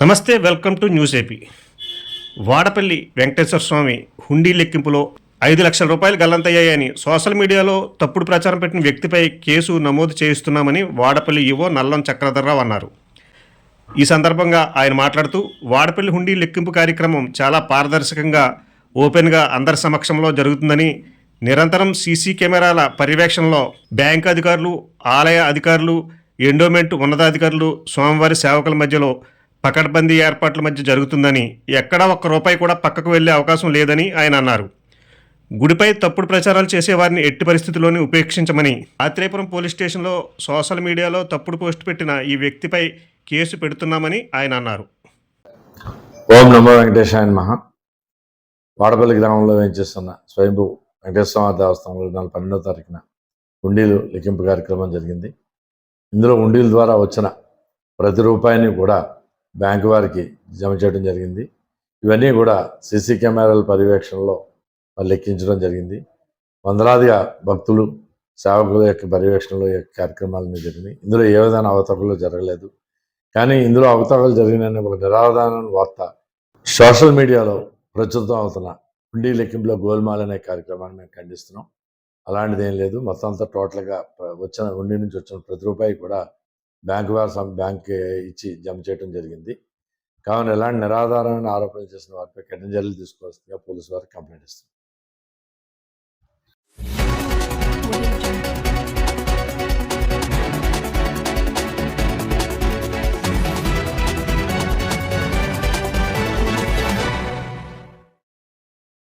నమస్తే welcome to news AP. Vadapalli Venkateswara Swamy హుండీ లెక్కింపులో ఐదు లక్షల రూపాయలు గల్లంతయ్యాయని సోషల్ మీడియాలో తప్పుడు ప్రచారం పెట్టిన వ్యక్తిపై కేసు నమోదు చేయిస్తున్నామని వాడపల్లి యువో నల్లం చక్రధర్రావు అన్నారు. ఈ సందర్భంగా ఆయన మాట్లాడుతూ వాడపల్లి హుండీ లెక్కింపు కార్యక్రమం చాలా పారదర్శకంగా ఓపెన్గా అందరి సమక్షంలో జరుగుతుందని నిరంతరం సీసీ కెమెరాల పర్యవేక్షణలో బ్యాంక్ అధికారులు ఆలయ అధికారులు ఎండోమెంట్ ఉన్నతాధికారులు స్వామివారి సేవకుల మధ్యలో పకడ్బందీ ఏర్పాట్ల మధ్య జరుగుతుందని ఎక్కడా ఒక్క రూపాయి కూడా పక్కకు వెళ్ళే అవకాశం లేదని ఆయన అన్నారు. గుడిపై తప్పుడు ప్రచారాలు చేసేవారిని ఎట్టి పరిస్థితుల్లోనే ఉపేక్షించమని ఆత్రేయపురం పోలీస్ స్టేషన్లో సోషల్ మీడియాలో తప్పుడు పోస్ట్ పెట్టిన ఈ వ్యక్తిపై కేసు పెడుతున్నామని ఆయన అన్నారు. ఓం నమో వెంకటేశాయన్ మహా వాడపల్లి గ్రామంలో వేయించేస్తున్న స్వయంభూ వెంకటేశ్వర దేవస్థానంలో నెల పన్నెండవ తారీఖున హుండీలు లెక్కింపు కార్యక్రమం జరిగింది. ఇందులో హుండీల ద్వారా వచ్చిన ప్రతి రూపాయిని కూడా బ్యాంకు వారికి జమ చేయడం జరిగింది. ఇవన్నీ కూడా సీసీ కెమెరాల పర్యవేక్షణలో లెక్కించడం జరిగింది. వందలాదిగా భక్తులు సేవకుల యొక్క పర్యవేక్షణలో యొక్క కార్యక్రమాలన్నీ జరిగినాయి. ఇందులో ఏ విధమైన అవతకులు జరగలేదు. కానీ ఇందులో అవతకాలు జరిగిన ఒక నిరాధారణ వార్త సోషల్ మీడియాలో ప్రచురితం అవుతున్న హుండీ లెక్కింపులో గోల్మాల్ అనే కార్యక్రమాన్ని మేము ఖండిస్తున్నాం. అలాంటిది ఏం లేదు. మొత్తం అంతా టోటల్గా వచ్చిన హుండీ నుంచి వచ్చిన ప్రతి రూపాయి కూడా బ్యాంకు వారు సం- బ్యాంక్ ఇచ్చి జమ చేయడం జరిగింది. కావున ఎలాంటి నిరాధారమైన ఆరోపణలు చేసిన వారిపై కఠిన చర్యలు తీసుకోవాల్సిందిగా పోలీసు వారికి కంప్లైంట్ ఇస్తుంది